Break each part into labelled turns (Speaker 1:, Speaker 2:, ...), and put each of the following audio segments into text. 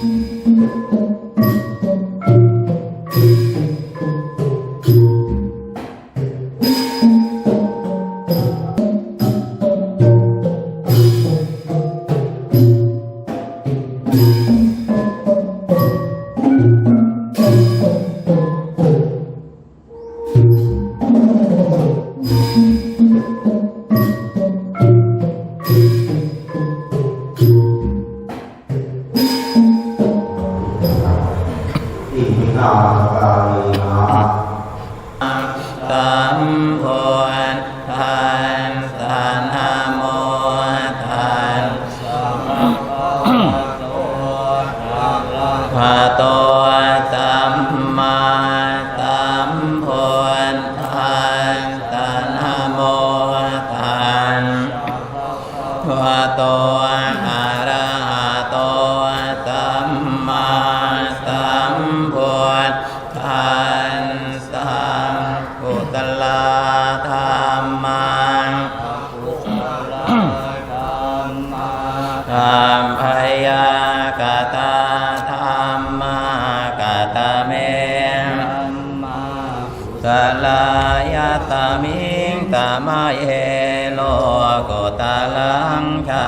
Speaker 1: Thank you. า
Speaker 2: ยตามิงตามาเยโลกตาลังชา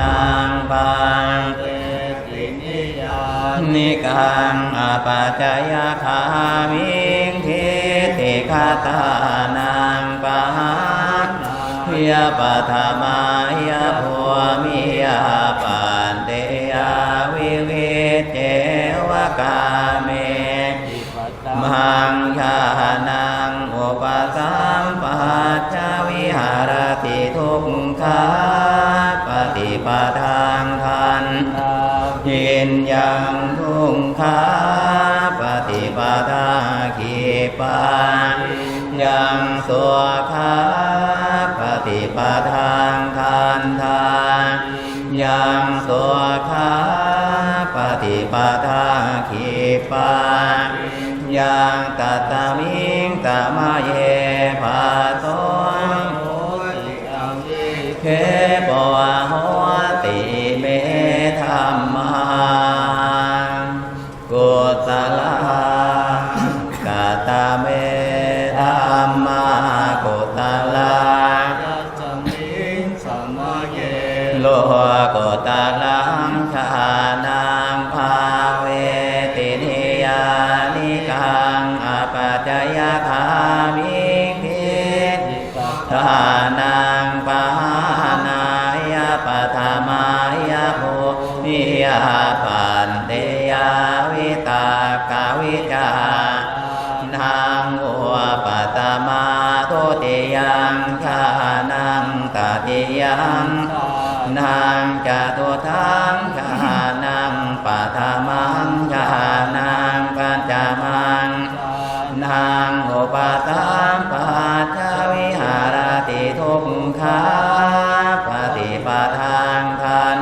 Speaker 2: นังปังนิกังอปัจจยคามิงทิติคาตานังปะหังยาปัตมา ปฏิปทางทันยินยังทุกขาปฏิปทาขีปานยังสัวขาปฏิปทางทานทานยังสัวขาปฏิปทาขีปานยังตัตตามิงตามะเยภาโตเคปวะ ต มังชานังปัญจมังนางอุปตัมปัจจวิหารติทุกขาปฏิปทางทัน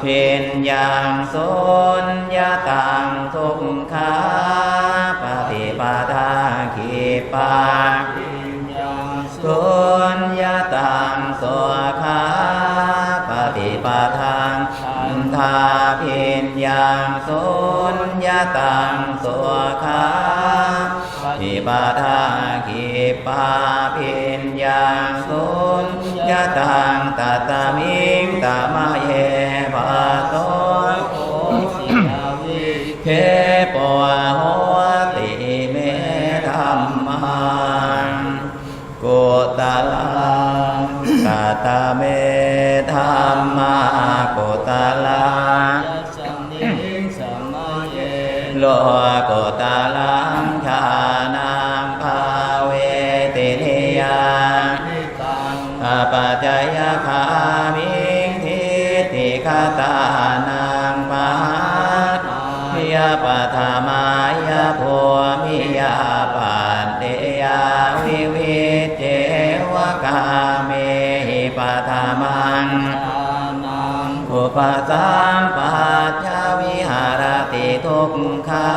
Speaker 2: เพินยังสุญญาตังทุกขาปฏิปทาขีปา ตังสวขาปิปทาขีปาพินยังสุญญาตังตัตมิงตามะเยภาโตเคปวะโหติเมธรรมังกุตาลังกตเมธรรมากุตาลัง ยาปัทมายาภูมิยาปันเตยาวิวิเจวกาเมหิปัทมังอุปสัมปัจจวิหารติทุกขา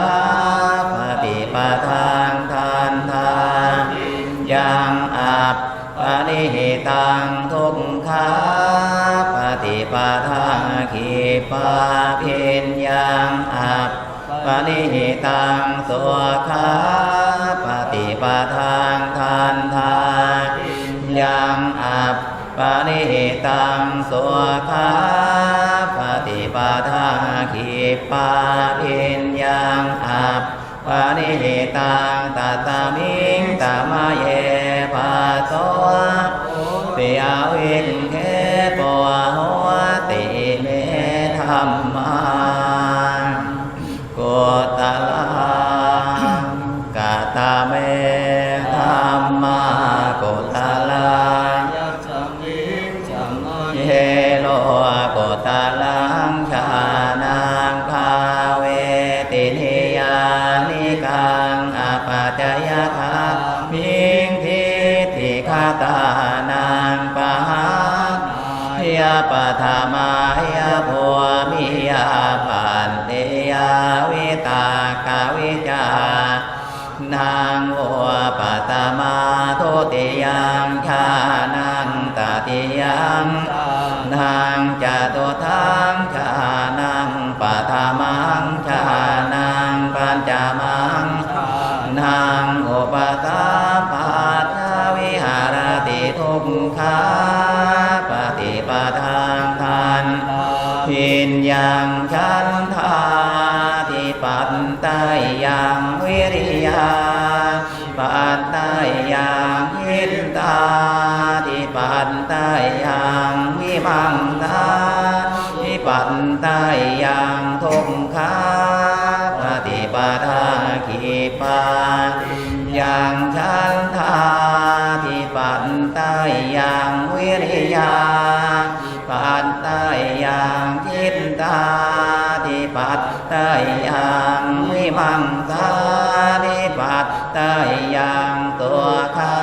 Speaker 2: ปฏิปทางทานทานยังอัปปริหิตังทุกขา ปฏิปปาทาขีปาพินยังอัปปนิหิตังโสขาปฏิปาทางทันทายังอัปปนิหิตังโสขาปฏิปาทาขีปาพินยังอัปปนิหิตังตัตตามิงตามะเยภาโตติอาวิน รมาโกตลังกาตาเมธรรมาโกตลัง
Speaker 3: ยักษ์มิงจัมมา
Speaker 2: เยโลโกตลังชานังคาเวตินิยานิกังอปัจจยคามิงทิติคาตา ปะธามายาโพมิยาปันเตยาวิตากาวิจานางโอปัตมาทุติยังชานังตติยังนางจตุทังชานังปัตมังชานังปัญจมังนางอุปตาปัตวิหารติทุกขา พินยังชันทาทิปัตไตยังวิริยาปัตไตยังหินตาทิปัตไตยังวิมังตาทิปัตไตยังทุกขาปฏิปทาขีปา ตไตยังวิมังสาทิปัตตยังตัวขา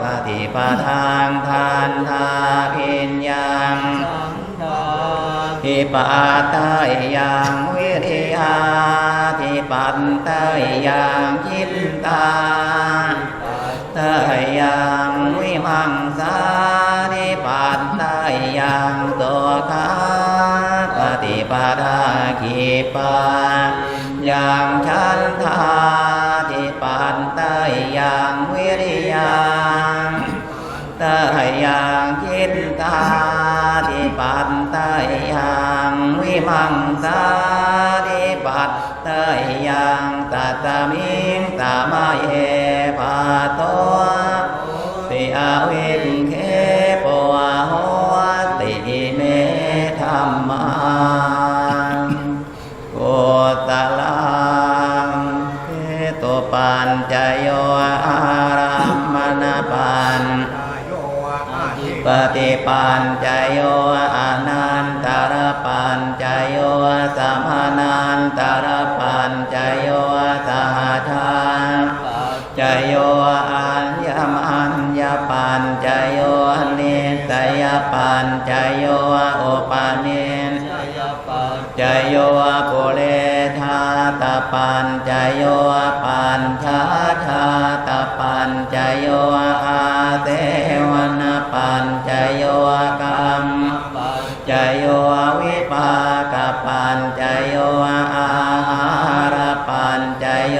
Speaker 2: ปฏิปทางทานทาพิญญัง
Speaker 3: สังดา
Speaker 2: ทิปัตตยังวิริยาทิปัตตยังจิตตาตยังวิมังสาทิปัตไตยังตัวขา ปฏิปทาขีปายังชันทาทิปัตไตยังวิริยาตายังคิดตาทิปัตตายังวิมังสาทิปัตตายังตัตตมิงตามะเยปาโตติอาวิ ปัญจโยอารัมมณปันปฏิปันจโยอนันตรปัญจโยสัมมานันตรปัญจโยสหชานจโยอัญญมัญญปัญจโยนิสยปัญจโยอุปาเนน
Speaker 3: ชยปัจ
Speaker 2: จโยปุเร ธาตาปัญจโยปัญชาชาตาปัญจโยอาเทวนาปัญจโยกรรม
Speaker 3: จ
Speaker 2: โยวิปากปัญจโยอาหารปัญจโย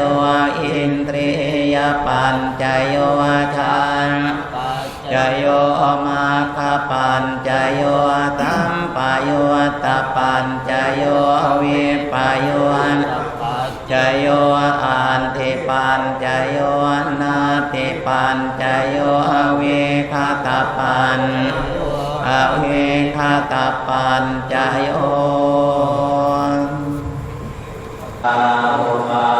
Speaker 2: อินทรียปัญจโยฌาน
Speaker 3: ปัจ
Speaker 2: จโย มาคาปัญจโยตัมปโยตัปัญจโยวิปโย
Speaker 3: นจ
Speaker 2: โยอันติปัญจโยนาติปัญจโยเวคาตปัญอเวคาตปัญจโยอาโมา